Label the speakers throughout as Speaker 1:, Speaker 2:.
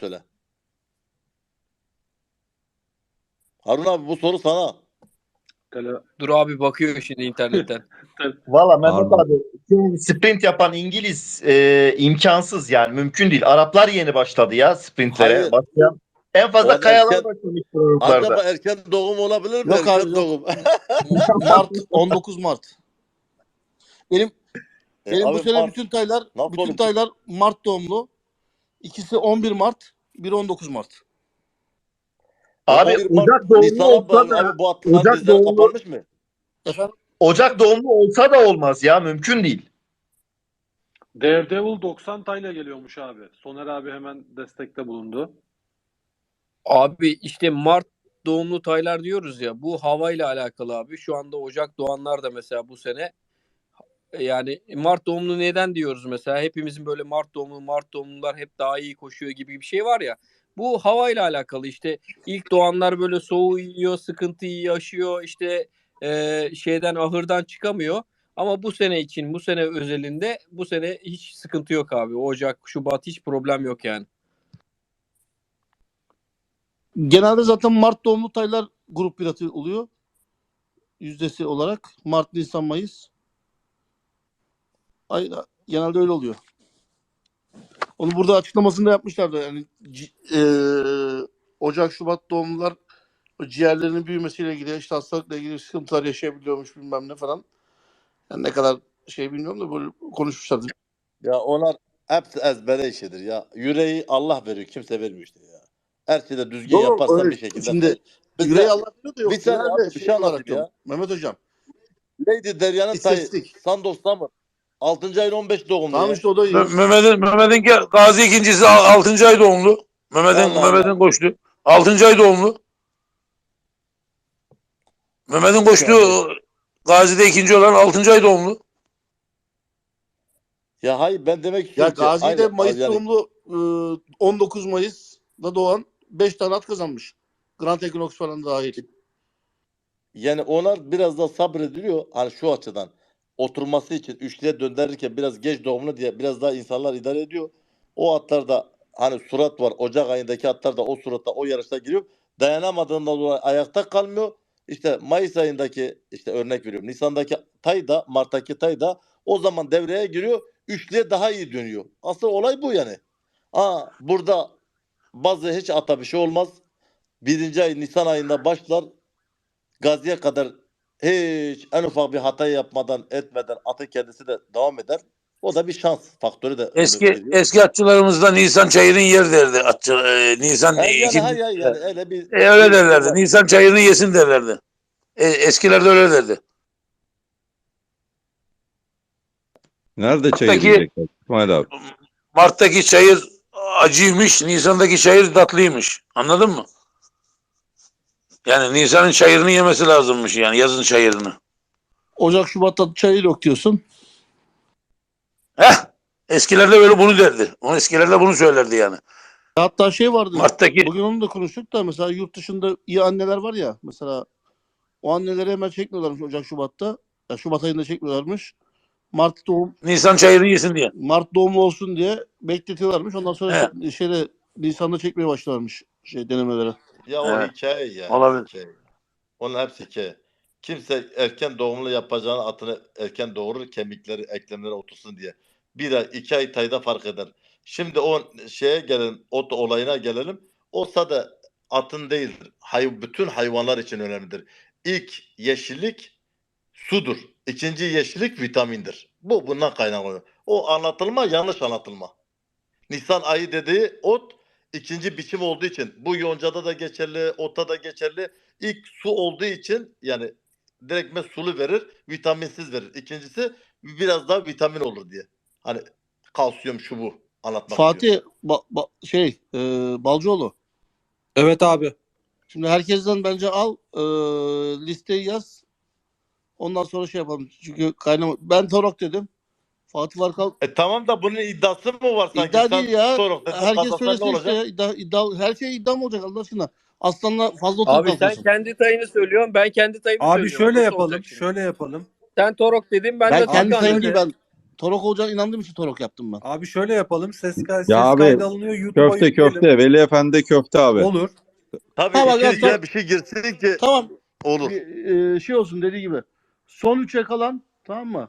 Speaker 1: söyle. Harun abi bu soru sana.
Speaker 2: Tele-
Speaker 3: Dur abi bakıyor şimdi internetten.
Speaker 4: Valla Mehmet
Speaker 5: Pardon.
Speaker 4: abi şimdi sprint yapan İngiliz e, imkansız yani mümkün değil. Araplar yeni başladı ya sprintlere.
Speaker 1: Hayır.
Speaker 4: Başlayan. En fazla
Speaker 1: Orada
Speaker 4: kayalar
Speaker 1: erken-
Speaker 4: başlamış.
Speaker 1: Acaba erken doğum olabilir mi?
Speaker 6: Yok
Speaker 1: erken
Speaker 6: abi,
Speaker 1: doğum.
Speaker 6: Mart 19 Mart. Benim
Speaker 1: E,
Speaker 6: benim bu
Speaker 1: abi
Speaker 6: sene
Speaker 1: Mart-
Speaker 6: bütün taylar
Speaker 1: Nasıl
Speaker 6: bütün
Speaker 1: olur?
Speaker 6: taylar Mart doğumlu. İkisi 11 Mart, biri 19 Mart.
Speaker 4: Abi Ocak doğumlu olsa da
Speaker 1: Abi bu
Speaker 4: Ocak doğumlu-
Speaker 1: kapanmış mı?
Speaker 6: Efendim?
Speaker 4: Ocak doğumlu olsa da olmaz ya mümkün değil.
Speaker 2: Daredevil 90 tayla geliyormuş abi. Soner abi hemen destekte bulundu.
Speaker 3: Abi işte Mart doğumlu taylar diyoruz ya bu havayla alakalı abi. Şu anda Ocak doğanlar da mesela bu sene yani Mart doğumlu neden diyoruz mesela? Hepimizin böyle Mart doğumlu Mart doğumlular hep daha iyi koşuyor gibi bir şey var ya. Bu havayla alakalı işte ilk doğanlar böyle soğuğu yiyor, sıkıntıyı yaşıyor, işte e, şeyden ahırdan çıkamıyor. Ama bu sene için, bu sene özelinde bu sene hiç sıkıntı yok abi. Ocak, Şubat hiç problem yok yani.
Speaker 6: Genelde zaten Mart doğumlu taylar grup pilotu oluyor. Yüzdesi olarak Mart, Nisan, Mayıs. Ay, genelde öyle oluyor. Onu burada açıklamasını da yapmışlardı. Yani eee, Ocak, Şubat doğumlular ciğerlerinin büyümesiyle ilgili, işte hastalıkla ilgili sıkıntılar yaşayabiliyormuş bilmem ne falan. Yani ne kadar şey bilmiyorum da böyle konuşmuşlardı.
Speaker 1: Ya onlar hepsi ezbere işidir ya. Yüreği Allah veriyor. Kimse vermiyor işte ya. Her şeyde düzgün
Speaker 6: Doğru,
Speaker 1: yaparsan
Speaker 6: öyle.
Speaker 1: bir şekilde.
Speaker 6: Şimdi
Speaker 1: Biz de-
Speaker 6: Yüreği Allah biliyor da yok.
Speaker 1: Bir
Speaker 6: genelde
Speaker 1: abi, bir şey
Speaker 6: olarak
Speaker 1: anlatayım ya.
Speaker 6: Mehmet Hocam.
Speaker 1: Neydi Derya'nın tayı?
Speaker 6: İstatistik.
Speaker 1: Sandos Samur. 6. ayın 15 doğumlu
Speaker 6: Tamam
Speaker 1: ya.
Speaker 6: işte o da iyi.
Speaker 5: Meh- Mehmet'in Mehmet'in Gazi ikincisi 6. ay doğumlu. Mehmet'in
Speaker 1: Allah.
Speaker 5: Mehmet'in koştu. 6. ay doğumlu. Mehmet'in koştuğu Gazi'de ikinci olan 6. ay doğumlu.
Speaker 1: Ya hayır ben demek
Speaker 6: Ya
Speaker 1: istiyorum ki.
Speaker 6: Gazi'de
Speaker 1: aynı-
Speaker 6: Mayıs
Speaker 1: yani-
Speaker 6: doğumlu e, 19 Mayıs'da doğan 5 tane at kazanmış. Grand Equinox falan dahil.
Speaker 1: Yani onlar biraz da sabrediliyor. Hani şu açıdan oturması için üçlüye döndürürken biraz geç doğumlu diye biraz daha insanlar idare ediyor. O atlar da hani surat var. Ocak ayındaki atlar da o suratta o yarışta giriyor. Dayanamadığından dolayı ayakta kalmıyor. İşte Mayıs ayındaki işte örnek veriyorum. Nisan'daki tay da Mart'taki tay da o zaman devreye giriyor. Üçlüye daha iyi dönüyor. Asıl olay bu yani. Aa, burada bazı hiç ata bir şey olmaz. Birinci ay Nisan ayında başlar. Gazi'ye kadar hiç en ufak bir hata yapmadan etmeden atın kendisi de devam eder. O da bir şans faktörü de
Speaker 5: Eski eski atçılarımızda Nisan çayırın yer derdi. Atçı, e, Nisan
Speaker 1: Ha, yani,
Speaker 5: ikinci-
Speaker 1: ha, ya, yani öyle bir
Speaker 5: E, öyle derlerdi. Nisan çayırını yesin derlerdi. E, eskilerde öyle derdi.
Speaker 7: Nerede çay
Speaker 5: Peki-
Speaker 7: yiyecekler? İsmail abi.
Speaker 5: Mart'taki çayır acıymış, Nisan'daki çayır tatlıymış. Anladın mı? Yani Nisan'ın çayırını yemesi lazımmış yani yazın çayırını.
Speaker 6: Ocak Şubat'ta çayır yok diyorsun.
Speaker 5: Heh. Eskilerde böyle bunu derdi. O eskilerde bunu söylerdi yani.
Speaker 6: Hatta şey vardı.
Speaker 5: Mart'taki
Speaker 6: Bugün onu da konuştuk da mesela yurt dışında iyi anneler var ya mesela o anneleri hemen çekmiyorlarmış Ocak Şubat'ta. Ya Şubat ayında çekmiyorlarmış. Mart doğum
Speaker 5: Nisan çayırını yesin diye.
Speaker 6: Mart doğumlu olsun diye bekletiyorlarmış. Ondan sonra şeyde Nisan'da çekmeye başlarmış şey denemelere.
Speaker 1: Ya o
Speaker 5: Evet.
Speaker 1: hikaye ya.
Speaker 5: Olabilir.
Speaker 1: Hikaye. Onun hepsi hikaye. Kimse erken doğumlu yapacağını atını erken doğurur kemikleri eklemlere otursun diye. Bir ay iki ay tayda fark eder. Şimdi o şeye gelelim ot olayına gelelim. O da atın değildir. Hay, bütün hayvanlar için önemlidir. İlk yeşillik sudur. İkinci yeşillik vitamindir. Bu bundan kaynaklanıyor. O anlatılma yanlış anlatılma. Nisan ayı dediği ot ikinci biçim olduğu için bu yoncada da geçerli, otta da geçerli. İlk su olduğu için yani direktme sulu verir, vitaminsiz verir. İkincisi biraz daha vitamin olur diye. Hani kalsiyum şu bu anlatmak.
Speaker 6: Fatih ba- ba- şey e, Balcıoğlu.
Speaker 8: Evet abi.
Speaker 6: Şimdi herkesten bence al e, listeyi yaz. Ondan sonra şey yapalım. Çünkü kaynama. Ben Torok dedim. Fatih Varkal
Speaker 1: E tamam da bunun iddiası mı var sanki?
Speaker 6: İddia
Speaker 1: Sen
Speaker 6: değil ya.
Speaker 1: Dedin,
Speaker 6: herkes
Speaker 1: kazansan
Speaker 6: söylesin
Speaker 1: ne
Speaker 6: işte
Speaker 1: olacak?
Speaker 6: ya. İddia, iddia, her şey iddia mı olacak Allah aşkına? Aslanla fazla oturup
Speaker 3: Abi sen
Speaker 6: kalkıyorsun.
Speaker 3: kendi tayını söylüyorsun. Ben kendi tayımı
Speaker 8: Abi
Speaker 3: söylüyorum.
Speaker 8: şöyle
Speaker 3: Nasıl
Speaker 8: yapalım.
Speaker 3: olacak şimdi?
Speaker 8: Şöyle yapalım.
Speaker 3: Sen Torok dedin ben,
Speaker 6: Ben
Speaker 3: de
Speaker 6: kendi
Speaker 3: Tarkan
Speaker 6: sayım
Speaker 3: dedim.
Speaker 6: değil ben. Torok olacağına inandığım için Torok yaptım ben.
Speaker 8: Abi şöyle yapalım. Ses, ses
Speaker 7: Ya abi,
Speaker 8: kaydı alınıyor. YouTube'a
Speaker 7: Köfte
Speaker 8: yükleyelim.
Speaker 7: köfte. Veli Efendi köfte abi.
Speaker 8: Olur.
Speaker 1: Tabii
Speaker 6: Tamam,
Speaker 1: işin
Speaker 6: ya,
Speaker 1: içine
Speaker 6: tamam.
Speaker 1: bir şey girsin ki
Speaker 6: Tamam.
Speaker 1: olur.
Speaker 6: Bir, e, şey olsun dediği gibi. Son 3'e kalan tamam mı?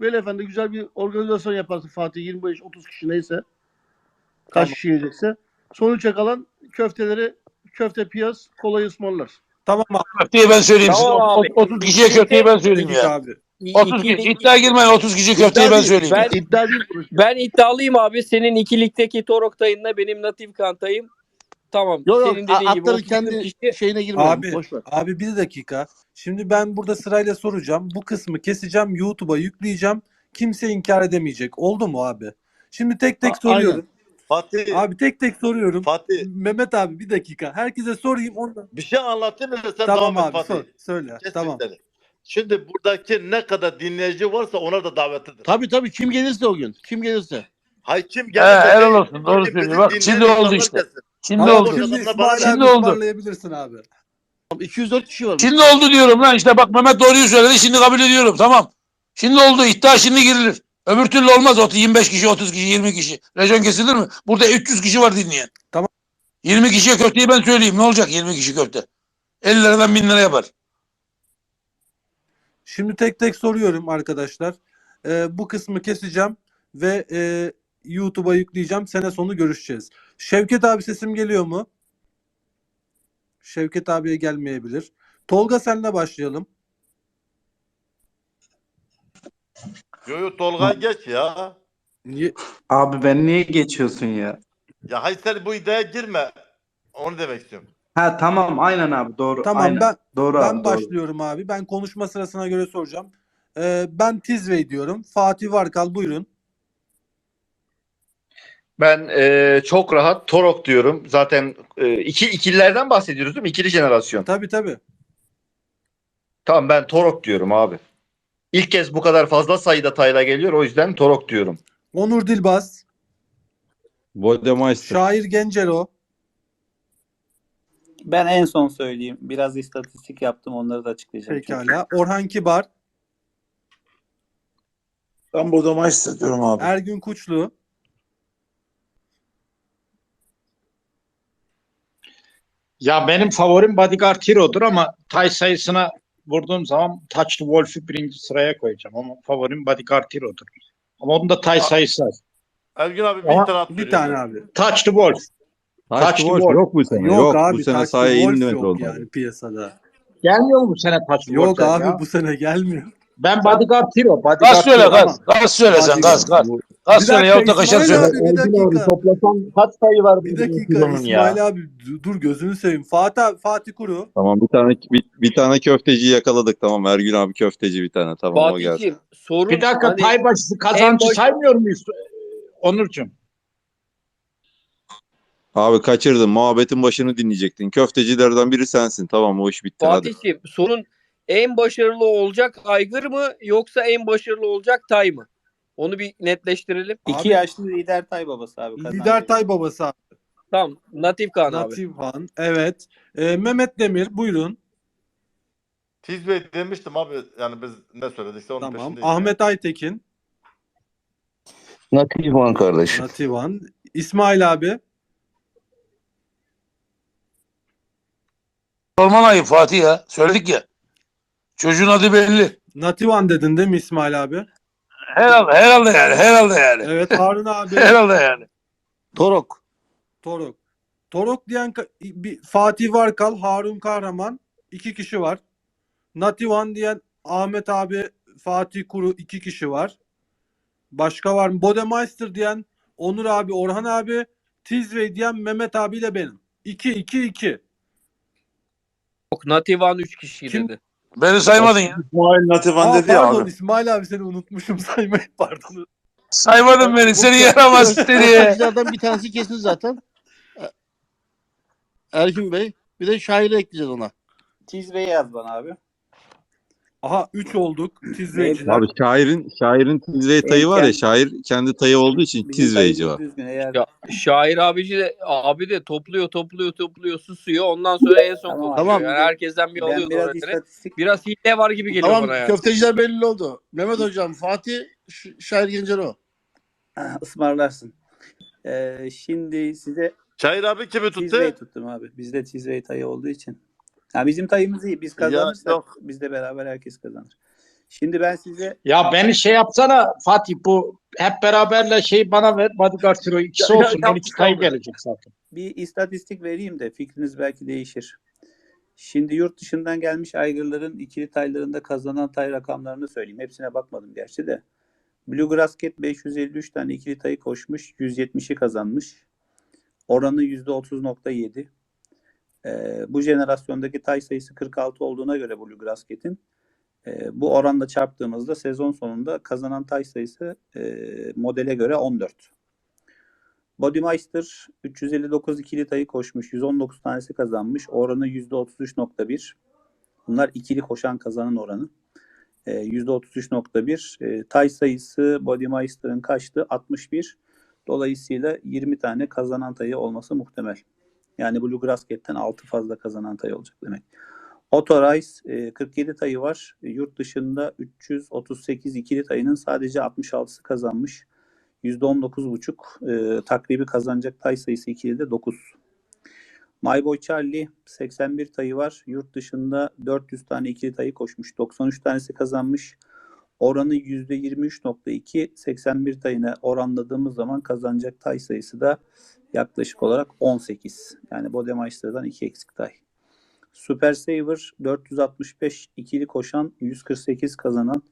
Speaker 6: Veli Efendi güzel bir organizasyon yaparsın Fatih 25-30 kişi neyse. Kaç
Speaker 1: Tamam.
Speaker 6: kişi yiyecekse. Son 3'e kalan köfteleri köfte piyaz kolayı ısmarlar.
Speaker 8: Tamam abi.
Speaker 5: Köfteyi ben söyleyeyim size.
Speaker 3: Tamam abi.
Speaker 5: 30 kişiye köfteyi ben söyleyeyim ya.
Speaker 8: abi.
Speaker 5: 30 kişi. İddia girmeyin 30 kişi köfteyi ben söyleyeyim.
Speaker 3: Ben-
Speaker 6: İddia değil.
Speaker 3: Ben iddialıyım abi. Senin ikilikteki Torok tayınla benim Natif Kantayım. Tamam.
Speaker 6: Yok yok
Speaker 3: Senin dediğin gibi
Speaker 6: atların
Speaker 3: 30
Speaker 6: kendi
Speaker 3: kişi
Speaker 6: şeyine girmeyelim.
Speaker 8: Abi,
Speaker 6: Boş ver.
Speaker 8: abi bir dakika. Şimdi ben burada sırayla soracağım. Bu kısmı keseceğim. YouTube'a yükleyeceğim. Kimse inkar edemeyecek. Oldu mu abi? Şimdi tek tek
Speaker 6: A-
Speaker 8: soruyorum.
Speaker 1: Fatih,
Speaker 8: Abi tek tek soruyorum.
Speaker 1: Fatih
Speaker 8: Mehmet abi bir dakika. Herkese sorayım ondan.
Speaker 1: bir şey anlatayım mı? Sen
Speaker 8: Tamam
Speaker 1: devam et
Speaker 8: abi
Speaker 1: Fatih.
Speaker 8: sor, söyle.
Speaker 1: Kes
Speaker 8: tamam.
Speaker 1: sesleri. Şimdi buradaki ne kadar dinleyici varsa ona da davetlidir.
Speaker 6: Tabii tabii kim gelirse o gün. Kim gelirse.
Speaker 1: Hay kim
Speaker 5: He,
Speaker 1: gelirse
Speaker 5: helal
Speaker 1: değil,
Speaker 5: olsun, doğru söylüyor. Bak, şimdi oldu işte. Şimdi oldu.
Speaker 8: Şimdi
Speaker 1: Adamlar
Speaker 8: İsmail
Speaker 1: bana-
Speaker 8: abi
Speaker 5: Şimdi oldu.
Speaker 8: ısmarlayabilirsin abi.
Speaker 6: 204 kişi var.
Speaker 5: Şimdi oldu diyorum lan işte bak Mehmet doğruyu söyledi şimdi kabul ediyorum tamam. Şimdi oldu iddia şimdi girilir. Öbür türlü olmaz 30, 25 kişi 30 kişi 20 kişi. Rejon kesilir mi? Burada 300 kişi var dinleyen.
Speaker 8: Tamam.
Speaker 5: 20 kişiye köfteyi ben söyleyeyim ne olacak 20 kişi köfte. 50 liradan 1000 lira yapar.
Speaker 8: Şimdi tek tek soruyorum arkadaşlar. Ee, bu kısmı keseceğim ve e, YouTube'a yükleyeceğim. Sene sonu görüşeceğiz. Şevket abi sesim geliyor mu? Şevket abiye gelmeyebilir. Tolga senle başlayalım.
Speaker 1: Yo yo Tolga geç ya.
Speaker 8: Niye?
Speaker 9: Abi ben niye geçiyorsun ya?
Speaker 1: Ya hay sen bu iddiaya girme. Onu demek istiyorum.
Speaker 9: Ha tamam aynen abi doğru.
Speaker 8: Tamam
Speaker 9: aynen.
Speaker 8: ben
Speaker 9: doğru
Speaker 8: ben
Speaker 9: abi doğru.
Speaker 8: başlıyorum abi. Ben konuşma sırasına göre soracağım. Ee, ben Tizvey diyorum. Fatih Varkal buyurun.
Speaker 4: Ben e, çok rahat Torok diyorum. Zaten e, iki ikililerden bahsediyoruz değil mi? İkili jenerasyon.
Speaker 8: Tabii tabii.
Speaker 4: Tamam ben Torok diyorum abi. İlk kez bu kadar fazla sayıda tayla geliyor. O yüzden Torok diyorum.
Speaker 8: Onur Dilbaz,
Speaker 7: Bodemeister.
Speaker 8: Şair Gencero,
Speaker 10: Ben en son söyleyeyim. Biraz istatistik yaptım onları da açıklayacağım. çünkü.
Speaker 8: pekala. Orhan Kibar,
Speaker 5: Ben burada istiyorum abi.
Speaker 8: Ergün Kuçlu,
Speaker 11: Ya benim favorim Bodyguard Hero'dur ama tay sayısına vurduğum zaman Touch the Wolf'u birinci sıraya koyacağım ama favorim Bodyguard Hero'dur. Ama onun da tay sayısı az.
Speaker 1: Ergün abi bir
Speaker 11: Ama
Speaker 1: tane at
Speaker 8: bir tane abi.
Speaker 11: Touch the Wolf.
Speaker 7: Taş
Speaker 11: Taş
Speaker 7: Wolf
Speaker 11: Wolf.
Speaker 7: yok bu sene.
Speaker 8: Yok,
Speaker 7: Yok,
Speaker 8: abi
Speaker 7: bu sene
Speaker 8: Taşlı
Speaker 7: sahaya
Speaker 8: Wolf yok
Speaker 7: olmadı.
Speaker 8: yani piyasada.
Speaker 11: Gelmiyor mu bu sene Touch the
Speaker 8: Yok abi
Speaker 11: ya?
Speaker 8: bu sene gelmiyor.
Speaker 11: Ben Bodyguard Hero. Bodyguard
Speaker 5: Gaz söyle gaz. Gaz söyle sen gaz gaz. Gaz
Speaker 8: Bir
Speaker 5: söyle
Speaker 8: dakika,
Speaker 5: yahut da kaşar
Speaker 8: İsmail
Speaker 5: söyle.
Speaker 8: abi, bir dakika.
Speaker 4: Toplasan kaç sayı var
Speaker 8: Bir
Speaker 4: bu
Speaker 8: dakika
Speaker 4: Hero'nun
Speaker 8: İsmail abi dur, dur gözünü seveyim. Fatih abi, Fatih Kuru.
Speaker 7: Tamam bir tane bir, bir tane köfteci yakaladık tamam. Ergün abi köfteci bir tane. Tamam o geldi.
Speaker 3: Fatih'ciğim sorun
Speaker 11: Bir dakika
Speaker 3: hani-
Speaker 11: tay başısı kazancı
Speaker 3: en baş-
Speaker 11: saymıyor muyuz? Onurcuğum.
Speaker 7: Abi kaçırdın. Muhabbetin başını dinleyecektin. Köftecilerden biri sensin. Tamam o iş bitti hadi.
Speaker 3: Fatih'ciğim sorun en başarılı olacak Aygır mı yoksa en başarılı olacak Tay mı? Onu bir netleştirelim.
Speaker 10: İki
Speaker 8: Abi-
Speaker 10: yaşlı lider tay babası abi. kazancı.
Speaker 8: Lider Tay babası abi.
Speaker 3: Tamam. Natif Kaan abi.
Speaker 8: Natif Han. Evet. Ee, Mehmet Demir buyurun.
Speaker 1: Tiz Bey demiştim abi. Yani biz ne söyledikse onun
Speaker 8: Tamam.
Speaker 1: peşindeyiz.
Speaker 8: Ahmet Aytekin.
Speaker 9: Natif Van kardeşim.
Speaker 8: Natif Han. İsmail abi.
Speaker 5: Orman ayı Fatih ya. Söyledik ya. Çocuğun adı belli.
Speaker 8: Natif Han dedin değil mi İsmail abi?
Speaker 5: Herhalde herhalde yani. Herhalde yani.
Speaker 8: Evet Harun abi.
Speaker 5: Herhalde yani.
Speaker 6: Torok.
Speaker 8: Torok. Torok diyen ka- bir Fatih Varkal, Harun Kahraman iki kişi var. Nativan diyen Ahmet abi, Fatih Kuru iki kişi var. Başka var mı? Bodemeister diyen Onur abi, Orhan abi, Tizvey diyen Mehmet abiyle benim. 2 2 2.
Speaker 3: Yok Natif Han 3 kişi
Speaker 8: Kim-
Speaker 3: dedi.
Speaker 5: Beni saymadın ya.
Speaker 4: İsmail Nativan
Speaker 8: Aa, pardon İsmail abi seni unutmuşum saymayın pardon.
Speaker 5: Saymadın beni. Seni yaramaz seni.
Speaker 6: Köftecilerden bir tanesi kesin zaten. E- Erkin Bey. Bir de şairi ekleyeceğiz ona.
Speaker 10: Tizve'yi yaz bana abi.
Speaker 8: Aha 3 olduk. Tizveyciler.
Speaker 7: Abi şairin şairin Tizvey tayı var ya şair kendi tayı olduğu için
Speaker 10: tayımız
Speaker 7: var.
Speaker 10: düzgün. Eğer
Speaker 3: Ya, şair abici de abi de topluyor topluyor topluyor susuyor. Ondan sonra en son
Speaker 10: Tamam.
Speaker 3: konuşuyor.
Speaker 8: Tamam.
Speaker 3: Yani herkesten bir
Speaker 10: ben
Speaker 3: alıyor
Speaker 10: biraz istatistik
Speaker 3: Biraz hile var gibi geliyor
Speaker 6: Tamam
Speaker 3: bana yani.
Speaker 6: köfteciler belli oldu. Mehmet hocam Fatih Şair Gencero.
Speaker 10: ısmarlarsın. Ee, şimdi size
Speaker 1: Şair abi kimi
Speaker 10: Tizvey
Speaker 1: tuttu?
Speaker 10: tuttum abi. Bizde Tizvey tayı olduğu için. Ya bizim tayımız iyi. Biz
Speaker 1: Ya
Speaker 10: kazanırsak
Speaker 1: yok.
Speaker 10: bizde beraber herkes kazanır. Şimdi ben size
Speaker 11: Ya beni şey yapsana Fatih bu hep beraberle şey bana ver Bodyguard Hero ikisi
Speaker 10: Ya- ya-
Speaker 11: olsun. Ben iki tay gelecek zaten.
Speaker 10: bir istatistik vereyim de fikriniz belki değişir. Şimdi yurt dışından gelmiş aygırların ikili taylarında kazanan tay rakamlarını söyleyeyim. Hepsine bakmadım gerçi de. Bluegrass Cat 553 tane ikili tayı koşmuş. 170'i kazanmış. Oranı %30.7. Ee, bu jenerasyondaki tay sayısı 46 olduğuna göre Bluegrass Cat'in e, bu oranla çarptığımızda sezon sonunda kazanan tay sayısı e, modele göre 14. Bodymeister 359 ikili tayı koşmuş. 119 tanesi kazanmış. Oranı %33.1. Bunlar ikili koşan kazanan oranı. Ee, %33.1. Ee, tay sayısı Bodymeister'ın kaçtı? 61. Dolayısıyla 20 tane kazanan tayı olması muhtemel. Yani Bluegrass Cat'ten 6 fazla kazanan tay olacak demek. Autorize e, 47 tayı var. Yurt dışında 338 ikili tayının sadece 66'sı kazanmış. %19,5 e, takribi kazanacak tay sayısı ikili de 9. My Boy Charlie 81 tayı var. Yurt dışında 400 tane ikili tayı koşmuş. 93 tanesi kazanmış. Oranı %23.2. 81 tayına oranladığımız zaman kazanacak tay sayısı da yaklaşık olarak 18. Yani Bodemeister'dan 2 eksik tay. Super Saver 465 ikili koşan 148 kazanan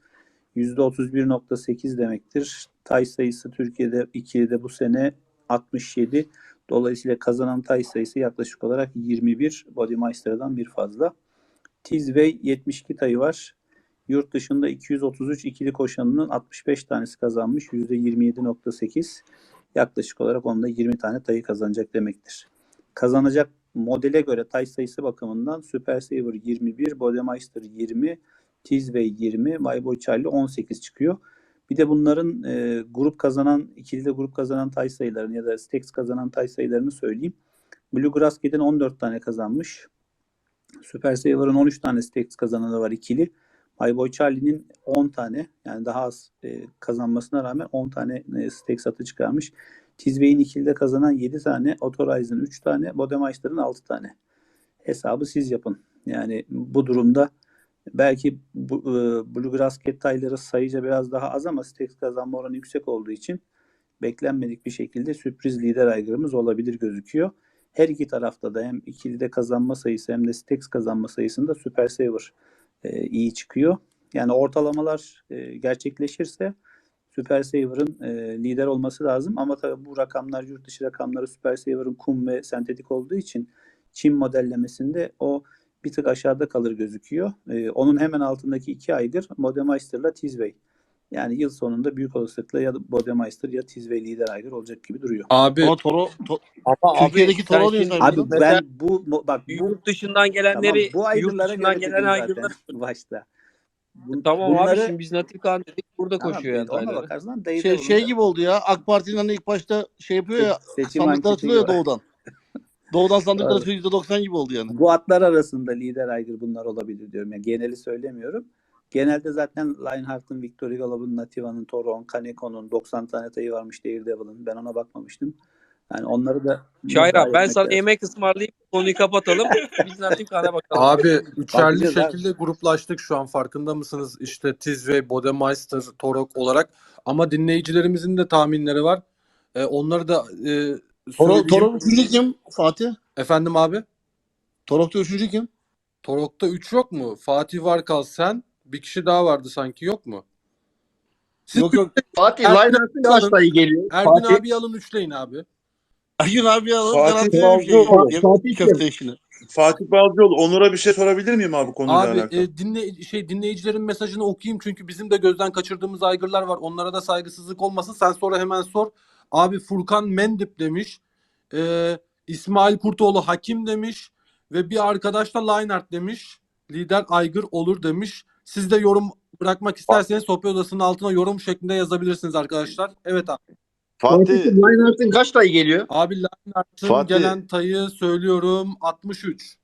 Speaker 10: %31.8 demektir. Tay sayısı Türkiye'de ikilide bu sene 67. Dolayısıyla kazanan tay sayısı yaklaşık olarak 21. Bodymeister'dan bir fazla. Tizway 72 tayı var. Yurt dışında 233 ikili koşanının 65 tanesi kazanmış. %27.8. Yaklaşık olarak onda 20 tane tayı kazanacak demektir. Kazanacak modele göre tay sayısı bakımından Super Saver 21, Bodemeister 20, Tizway 20, My Boy Charlie 18 çıkıyor. Bir de bunların e, grup kazanan, ikilide grup kazanan tay sayılarını ya da stakes kazanan tay sayılarını söyleyeyim. Bluegrass Kid'in 14 tane kazanmış. Super Saver'ın 13 tane stakes kazananı var ikili. My Boy Charlie'nin 10 tane yani daha az e, kazanmasına rağmen 10 tane e, stakes atı çıkarmış. Tizway'in ikilide kazanan 7 tane, Authorize'ın 3 tane, Bodemeister'ın 6 tane. Hesabı siz yapın. Yani bu durumda belki bu, e, Bluegrass Cat sayıca biraz daha az ama stakes kazanma oranı yüksek olduğu için beklenmedik bir şekilde sürpriz lider aygırımız olabilir gözüküyor. Her iki tarafta da hem ikilide kazanma sayısı hem de stakes kazanma sayısında Super Saver e, iyi çıkıyor. Yani ortalamalar e, gerçekleşirse Super Saver'ın e, lider olması lazım ama tabii bu rakamlar yurt dışı rakamları Super Saver'ın kum ve sentetik olduğu için Çin modellemesinde o bir tık aşağıda kalır gözüküyor. E, onun hemen altındaki iki aygır Bodemeister'la Tizway. Yani yıl sonunda büyük olasılıkla ya Bodemeister ya Tizway lider aygır olacak gibi duruyor.
Speaker 8: Abi
Speaker 6: Ama Toro, to,
Speaker 3: Ama
Speaker 6: Türkiye'deki
Speaker 3: abi,
Speaker 6: Toro sanki.
Speaker 10: Abi
Speaker 3: mesela
Speaker 10: ben bu bu- bak bu
Speaker 3: yurt dışından
Speaker 10: tamam
Speaker 3: gelenleri
Speaker 10: bu
Speaker 3: yurt dışından gelen aygırlar
Speaker 10: başta. Bu-
Speaker 3: tamam abi
Speaker 10: bunları
Speaker 3: şimdi biz Natif Kağan dedik burada
Speaker 10: tamam
Speaker 3: koşuyor yani
Speaker 10: ona bakarsan dayı
Speaker 6: şey, şey gibi oldu ya. AK Parti'nin hani ilk başta şey yapıyor ya
Speaker 10: Se- seçim
Speaker 6: sandıklar ya
Speaker 10: gibi.
Speaker 6: doğudan. Doğudan sandıklar
Speaker 10: Doğru.
Speaker 6: açılıyor %90 gibi oldu yani.
Speaker 10: Bu atlar arasında lider aygır bunlar olabilir diyorum. Yani geneli söylemiyorum. Genelde zaten Lionheart'ın, Victor Galop'un, Nativa'nın, Toron, Kaneko'nun 90 tane tayı varmış Daredevil'ın. Ben ona bakmamıştım. Yani onları da
Speaker 3: Şair abi ben sana
Speaker 10: lazım.
Speaker 3: yemek ısmarlayıp konuyu kapatalım. Biz Natif Kağan'a bakalım.
Speaker 8: Abi üçerli
Speaker 10: Bakacağız abi.
Speaker 8: şekilde gruplaştık şu an farkında mısınız? İşte Tizway, Bodemeister, Torok olarak. Ama dinleyicilerimizin de tahminleri var. Ee, onları da e,
Speaker 6: Toro,
Speaker 8: söyleyeyim.
Speaker 6: Toro üçüncü kim Fatih?
Speaker 8: Efendim abi?
Speaker 6: Torok'ta üçüncü kim?
Speaker 8: Torok'ta 3 yok mu? Fatih Varkal sen. Bir kişi daha vardı sanki yok mu? Siz
Speaker 6: Yok yok.
Speaker 4: Fatih
Speaker 8: Ergün
Speaker 4: Lineup'ın
Speaker 8: abi
Speaker 4: kaç
Speaker 8: alın.
Speaker 4: geliyor?
Speaker 8: Ergün
Speaker 4: Fatih,
Speaker 8: abi alın üçleyin abi.
Speaker 6: Ayın abi alalım.
Speaker 12: Fatih
Speaker 6: Garantileyelim şey.
Speaker 12: Balcı-
Speaker 6: Yem-
Speaker 4: Fatih
Speaker 6: köfte işini.
Speaker 12: Fatih Balcıoğlu Onur'a bir şey sorabilir miyim abi konuyla
Speaker 8: Abi
Speaker 12: alakalı?
Speaker 8: e, dinle şey dinleyicilerin mesajını okuyayım çünkü bizim de gözden kaçırdığımız aygırlar var. Onlara da saygısızlık olmasın. Sen sonra hemen sor. Abi Furkan Mendip demiş. E, İsmail Kurtoğlu Hakim demiş ve bir arkadaş da Leinart demiş. Lider aygır olur demiş. Siz de yorum bırakmak isterseniz sohbet odasının altına yorum şeklinde yazabilirsiniz arkadaşlar. Evet abi.
Speaker 1: Fatih
Speaker 4: Lineart'ın kaç tay geliyor?
Speaker 8: Abi Leinart'ın
Speaker 1: Fatih.
Speaker 8: gelen tayı söylüyorum 63.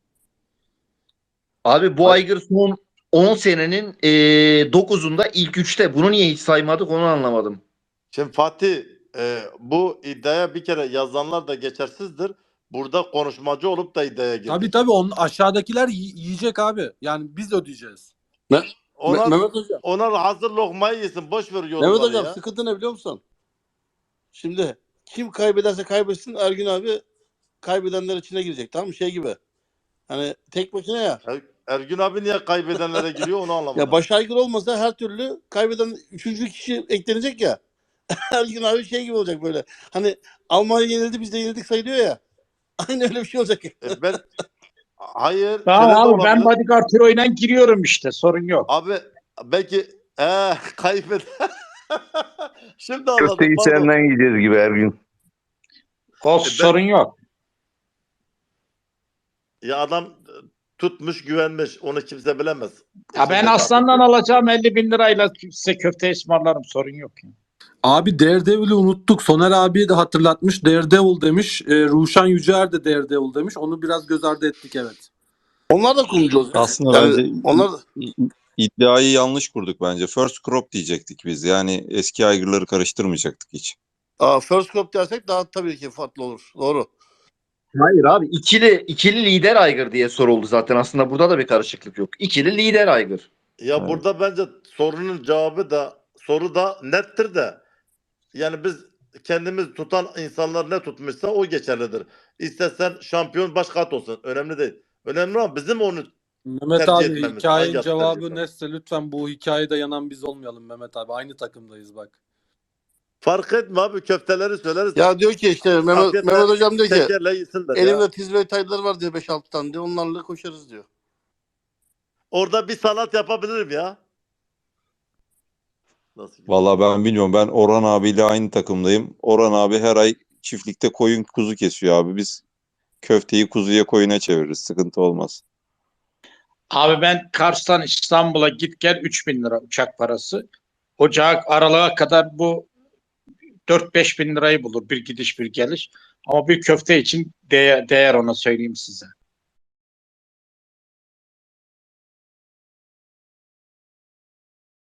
Speaker 4: Abi bu aygır son 10 senenin e, 9'unda ilk 3'te. Bunu niye hiç saymadık onu anlamadım.
Speaker 1: Şimdi Fatih e, bu iddiaya bir kere yazanlar da geçersizdir. Burada konuşmacı olup da iddiaya girdi.
Speaker 8: Tabii tabii onun aşağıdakiler yi- yiyecek abi. Yani biz ödeyeceğiz.
Speaker 1: Ona,
Speaker 6: Me- Mehmet Hocam.
Speaker 1: ona hazır lokmayı yesin. Boş ver yorumları
Speaker 6: Mehmet Hocam
Speaker 1: ya.
Speaker 6: sıkıntı ne biliyor musun? Şimdi kim kaybederse kaybetsin Ergün abi kaybedenler içine girecek. Tamam mı? Şey gibi. Hani tek başına ya.
Speaker 1: Er- Ergün abi niye kaybedenlere giriyor onu anlamadım.
Speaker 6: Ya baş aygır olmasa her türlü kaybeden üçüncü kişi eklenecek ya. Ergün abi şey gibi olacak böyle. Hani Almanya yenildi biz de yenildik sayılıyor ya. Aynı öyle bir şey olacak.
Speaker 1: E, ben hayır.
Speaker 11: Tamam
Speaker 1: de
Speaker 11: abi ben bodyguard hero'yla giriyorum işte sorun yok.
Speaker 1: Abi belki ee, kaybeder. Şimdi anladım.
Speaker 9: Köfteyi
Speaker 1: pardon.
Speaker 9: senden yiyeceğiz gibi her gün.
Speaker 11: Olsun
Speaker 1: E, ben-
Speaker 11: sorun yok.
Speaker 1: Ya adam e, tutmuş güvenmiş. Onu kimse bilemez.
Speaker 11: Ya ben Aslan'dan alacağım 50 bin lirayla size köfte ısmarlarım sorun yok. ya.
Speaker 8: Abi Daredevil'i unuttuk. Soner abi de hatırlatmış. Daredevil demiş. E, Ruşen Yücer de Daredevil demiş. Onu biraz göz ardı ettik evet.
Speaker 6: Onlar da konuşuyoruz.
Speaker 7: Aslında
Speaker 6: Yani
Speaker 7: bence
Speaker 6: onlar
Speaker 7: iddiayı yanlış kurduk bence. First crop diyecektik biz. Yani eski aygırları karıştırmayacaktık hiç.
Speaker 6: Aa, first crop dersek daha tabii ki farklı olur. Doğru.
Speaker 4: Hayır abi ikili ikili lider aygır diye soruldu zaten. Aslında burada da bir karışıklık yok. İkili lider aygır.
Speaker 1: Ya
Speaker 7: Evet.
Speaker 1: burada bence sorunun cevabı da soru da nettir de yani biz kendimiz tutan insanlar ne tutmuşsa o geçerlidir. İstersen şampiyon başka at olsun. Önemli değil. Önemli olan bizim onu
Speaker 8: Mehmet
Speaker 1: Tercih
Speaker 8: abi
Speaker 1: etmemiz,
Speaker 8: hikayenin
Speaker 1: hangi atı
Speaker 8: cevabı
Speaker 1: tercih
Speaker 8: netse lütfen bu hikayede yanan biz olmayalım Mehmet abi. Aynı takımdayız bak.
Speaker 1: fark etme abi köfteleri söyleriz.
Speaker 6: Ya diyor ki işte Mehmet,
Speaker 1: Afiyetle
Speaker 6: Mehmet Hocam diyor ki
Speaker 1: Şekerle yesinler ya.
Speaker 6: elimde tiz ve taylar var diyor 5-6 tane diyor. Onlarla koşarız diyor.
Speaker 1: Orada bir salat yapabilirim ya. Nasıl?
Speaker 7: Vallahi ben bilmiyorum. Ben Orhan abiyle aynı takımdayım. Orhan abi her ay çiftlikte koyun kuzu kesiyor abi. Biz köfteyi kuzuya koyuna çeviririz. Sıkıntı olmaz.
Speaker 11: Abi ben Kars'tan İstanbul'a git gel 3 bin lira uçak parası. Ocak aralığa kadar bu 4-5 bin lirayı bulur bir gidiş bir geliş. Ama bir köfte için değer, değer ona söyleyeyim size.